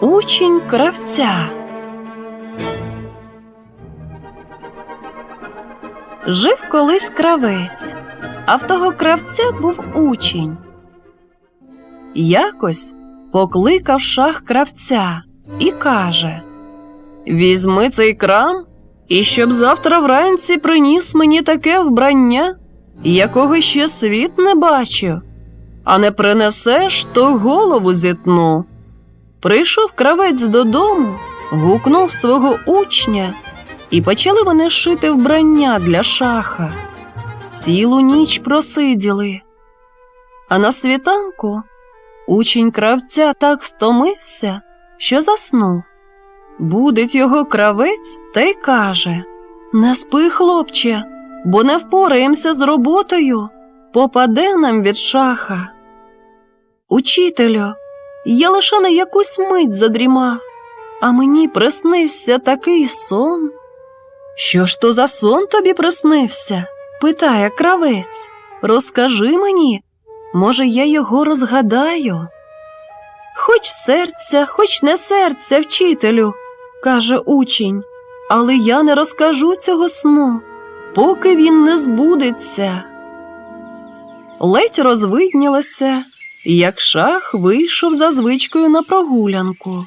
Учень кравця. Жив колись кравець, а в того кравця був учень. Якось покликав шах кравця і каже: Візьми цей крам, і щоб завтра вранці приніс мені таке вбрання, якого ще світ не бачив, а не принесеш, то голову зітну. Прийшов кравець додому, гукнув свого учня, і почали вони шити вбрання для шаха. Цілу ніч просиділи. А на світанку учень кравця так стомився, що заснув. Будить його кравець та й каже Не спи, хлопче, бо не впораємося з роботою, попаде нам від шаха. Учителю, я лише на якусь мить задрімав, а мені приснився такий сон. Що ж то за сон тобі приснився? питає кравець. Розкажи мені, може, я його розгадаю. Хоч серця, хоч не серця, вчителю, каже учень, але я не розкажу цього сну, поки він не збудеться. Ледь розвиднілося, як шах вийшов за звичкою на прогулянку.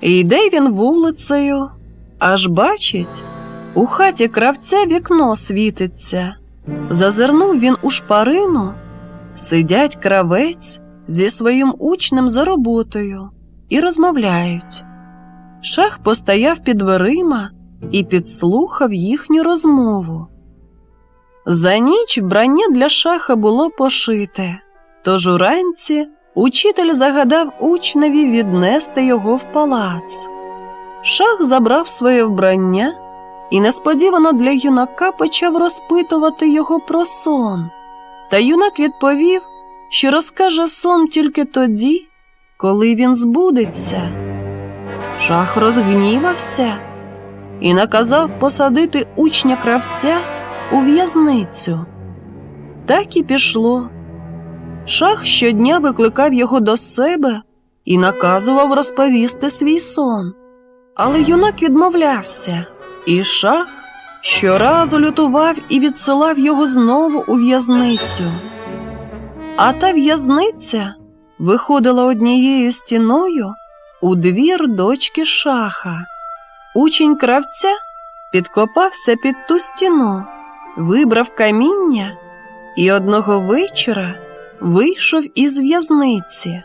І йде він вулицею, аж бачить, у хаті кравця вікно світиться. Зазирнув він у шпарину, сидять кравець зі своїм учнем за роботою і розмовляють. Шах постояв під дверима і підслухав їхню розмову. За ніч вбрання для шаха було пошите, тож уранці учитель загадав учневі віднести його в палац. Шах забрав своє вбрання і несподівано для юнака почав розпитувати його про сон. Та юнак відповів, що розкаже сон тільки тоді, коли він збудеться. Шах розгнівався і наказав посадити учня кравця у в'язницю. Так і пішло. Шах щодня викликав його до себе і наказував розповісти свій сон. Але юнак відмовлявся, і шах щоразу лютував і відсилав його знову у в'язницю. А та в'язниця виходила однією стіною у двір дочки шаха. Учень кравця підкопався під ту стіну, вибрав каміння і одного вечора вийшов із в'язниці.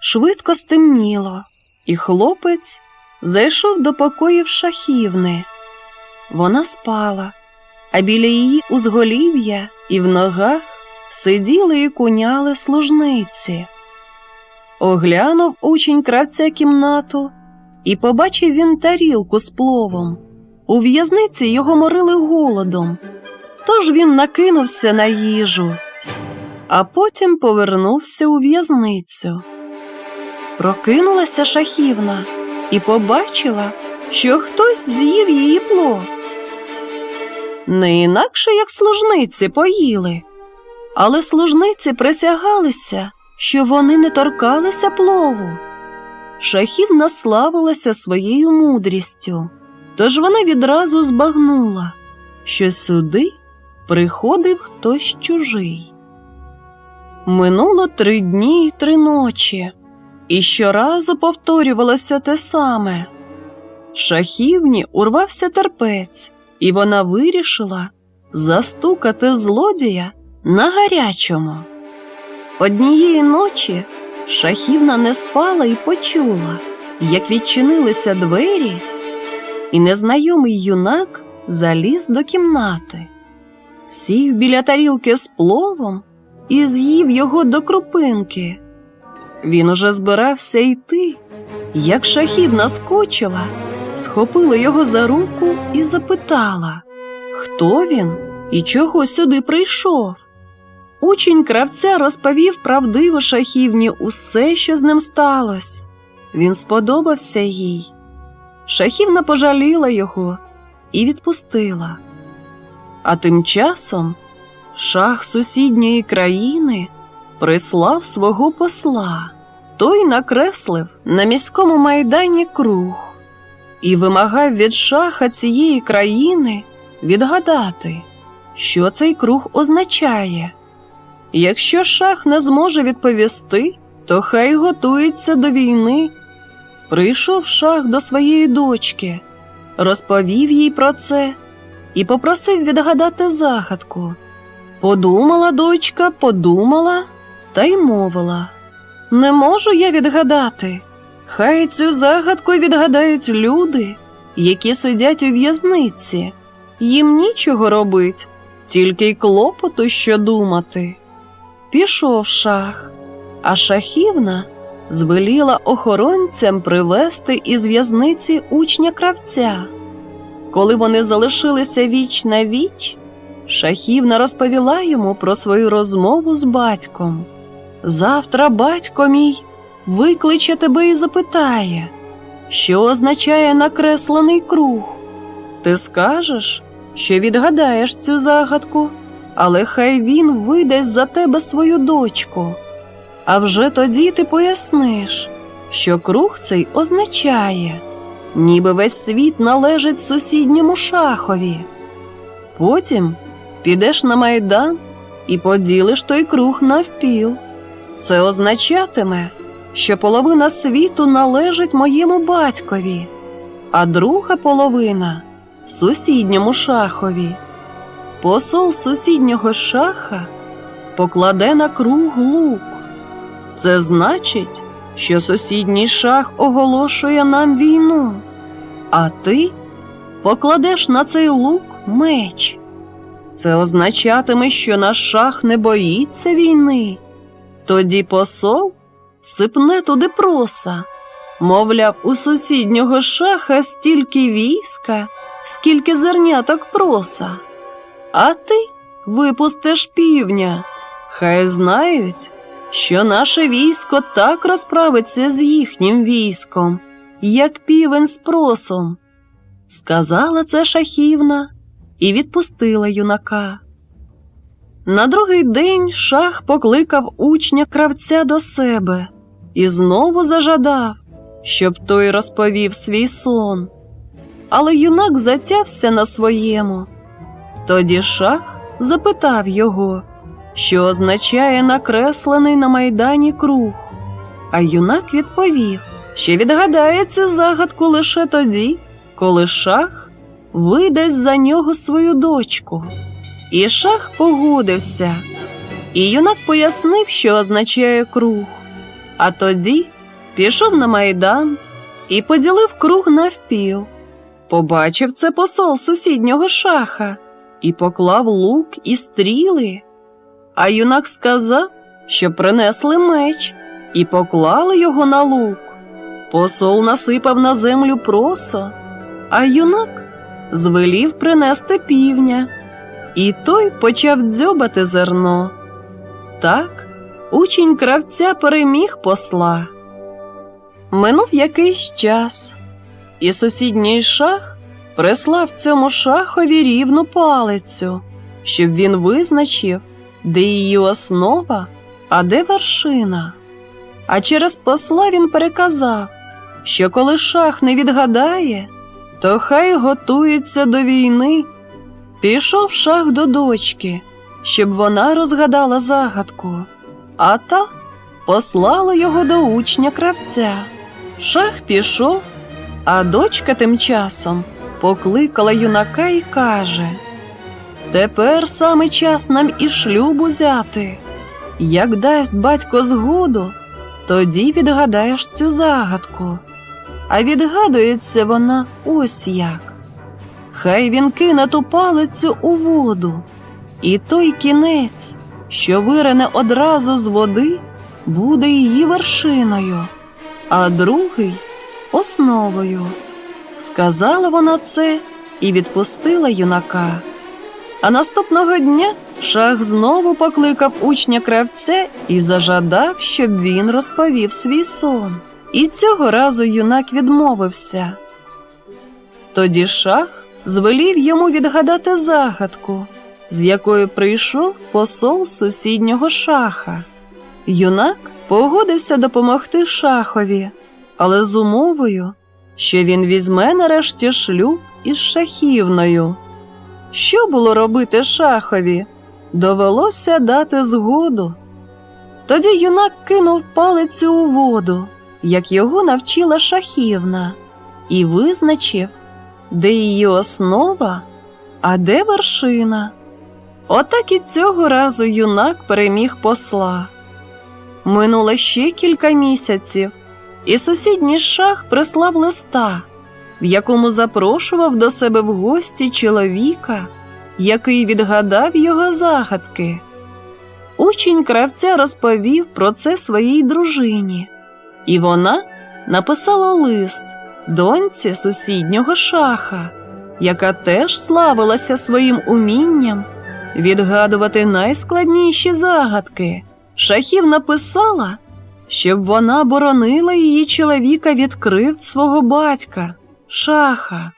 Швидко стемніло, і хлопець зайшов до покоїв шахівни. Вона спала, а біля її узголів'я і в ногах сиділи і куняли служниці. Оглянув учень кравця кімнату і побачив він тарілку з пловом. У в'язниці його морили голодом, тож він накинувся на їжу, а потім повернувся у в'язницю. Прокинулася шахівна і побачила, що хтось з'їв її плов. Не інакше, як служниці поїли, але служниці присягалися, що вони не торкалися плову. Шахівна славилася своєю мудрістю, тож вона відразу збагнула, що сюди приходив хтось чужий. Минуло три дні й три ночі, і щоразу повторювалося те саме. Шахівні урвався терпець, і вона вирішила застукати злодія на гарячому. Однієї ночі шахівна не спала і почула, як відчинилися двері, і незнайомий юнак заліз до кімнати, сів біля тарілки з пловом і з'їв його до крупинки. Він уже збирався йти, як шахівна скочила, схопила його за руку і запитала, хто він і чого сюди прийшов. Учень кравця розповів правдиво шахівні усе, що з ним сталося. Він сподобався їй. Шахівна пожаліла його і відпустила. А тим часом шах сусідньої країни прислав свого посла. Той накреслив на міському майдані круг і вимагав від шаха цієї країни відгадати, що цей круг означає. Якщо шах не зможе відповісти, то хай готується до війни. Прийшов шах до своєї дочки, розповів їй про це і попросив відгадати загадку. Подумала дочка, подумала та й мовила. Не можу я відгадати. Хай цю загадку відгадають люди, які сидять у в'язниці. Їм нічого робить, тільки й клопоту, що думати. Пішов шах, а шахівна звеліла охоронцям привезти із в'язниці учня кравця. Коли вони залишилися віч на віч, шахівна розповіла йому про свою розмову з батьком. Завтра батько мій викличе тебе і запитає, що означає накреслений круг. Ти скажеш, що відгадаєш цю загадку, але хай він видасть за тебе свою дочку. А вже тоді ти поясниш, що круг цей означає, ніби весь світ належить сусідньому шахові. Потім підеш на майдан і поділиш той круг навпіл. Це означатиме, що половина світу належить моєму батькові, а друга половина сусідньому шахові. Посол сусіднього шаха покладе на круг лук. Це значить, що сусідній шах оголошує нам війну, а ти покладеш на цей лук меч. Це означатиме, що наш шах не боїться війни. Тоді посол сипне туди проса, мовляв, у сусіднього шаха стільки війська, скільки зерняток проса. А ти випустиш півня. Хай знають, що наше військо так розправиться з їхнім військом, як півень з просом. Сказала це шахівна і відпустила юнака. На другий день шах покликав учня кравця до себе і знову зажадав, щоб той розповів свій сон. Але юнак затявся на своєму. Тоді шах запитав його, що означає накреслений на майдані круг. А юнак відповів, що відгадає цю загадку лише тоді, коли шах видасть за нього свою дочку. І шах погодився, і юнак пояснив, що означає круг. А тоді пішов на майдан і поділив круг навпіл. Побачив це посол сусіднього шаха і поклав лук і стріли. А юнак сказав, що принесли меч і поклали його на лук. Посол насипав на землю просо, а юнак звелів принести півня. І той почав дзьобати зерно. Так, учень кравця переміг посла. Минув якийсь час, і сусідній шах прислав цьому шахові рівну палицю, щоб він визначив, де її основа, а де вершина. А через посла він переказав, що коли шах не відгадає, то хай готується до війни. Пішов шах до дочки, щоб вона розгадала загадку, а та послала його до учня кравця. Шах пішов, а дочка тим часом покликала юнака і каже: Тепер саме час нам і шлюб узяти. Як дасть батько згоду, тоді відгадаєш цю загадку. А відгадується вона ось як. Хай він кине ту палицю у воду, і той кінець, що вирене одразу з води, буде її вершиною, а другий основою. Сказала вона це і відпустила юнака. А наступного дня шах знову покликав учня кравця і зажадав, щоб він розповів свій сон. І цього разу юнак відмовився. Тоді шах звелів йому відгадати загадку, з якою прийшов посол сусіднього шаха. Юнак погодився допомогти шахові, але з умовою, що він візьме нарешті шлюб із шахівною. Що було робити шахові? Довелося дати згоду. Тоді юнак кинув палицю у воду, як його навчила шахівна, і визначив, де її основа, а де вершина. Отак і цього разу юнак переміг посла. Минуло ще кілька місяців, і сусідній шах прислав листа, в якому запрошував до себе в гості чоловіка, який відгадав його загадки. Учень кравця розповів про це своїй дружині, і вона написала лист доньці сусіднього шаха, яка теж славилася своїм умінням відгадувати найскладніші загадки. Шахів написала, щоб вона боронила її чоловіка від кривд свого батька, шаха.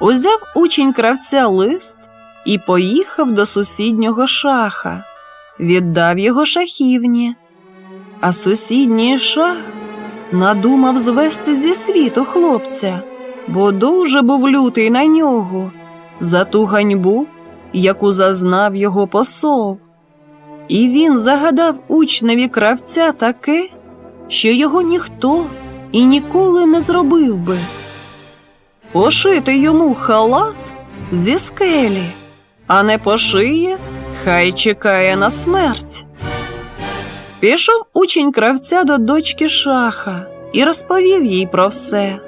Узяв учень кравця лист і поїхав до сусіднього шаха, віддав його шахівні. А сусідній шах надумав звести зі світу хлопця, бо дуже був лютий на нього за ту ганьбу, яку зазнав його посол. І він загадав учневі кравця таке, що його ніхто і ніколи не зробив би. Пошити йому халат зі скелі, а не пошиє, хай чекає на смерть. Пішов учень кравця до дочки шаха і розповів їй про все.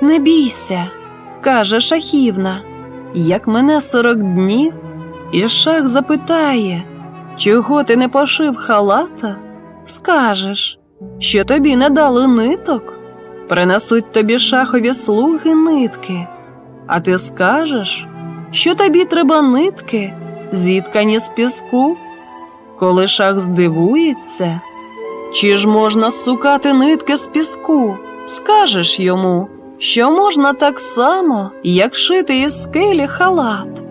Не бійся, каже шахівна, як мене сорок днів, і шах запитає, чого ти не пошив халата, скажеш, що тобі не дали ниток, принесуть тобі шахові слуги нитки, а ти скажеш, що тобі треба нитки, зіткані з піску. Коли шах здивується, чи ж можна сукати нитки з піску, скажеш йому, що можна так само, як шити із скелі халат.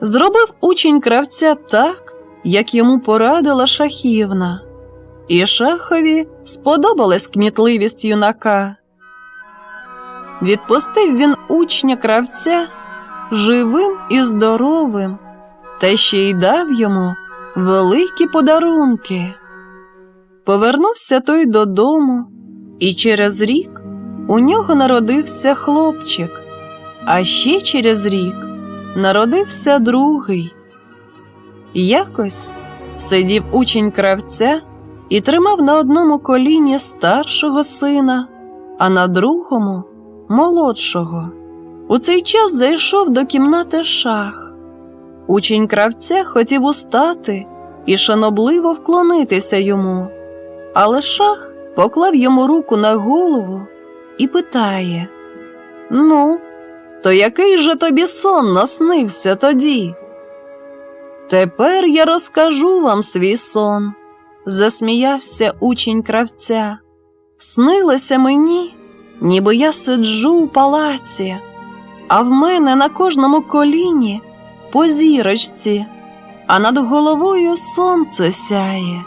Зробив учень кравця так, як йому порадила шахівна, і шахові сподобалась кмітливість юнака. Відпустив він учня кравця живим і здоровим, та ще й дав йому великі подарунки. Повернувся той додому, і через рік у нього народився хлопчик, а ще через рік народився другий. Якось сидів учень кравця і тримав на одному коліні старшого сина, а на другому молодшого. У цей час зайшов до кімнати шах. Учень кравця хотів устати і шанобливо вклонитися йому, але шах поклав йому руку на голову і питає: Ну, то який же тобі сон наснився тоді? Тепер я розкажу вам свій сон, засміявся учень кравця. Снилося мені, ніби я сиджу у палаці, а в мене на кожному коліні по зірочці, а над головою сонце сяє.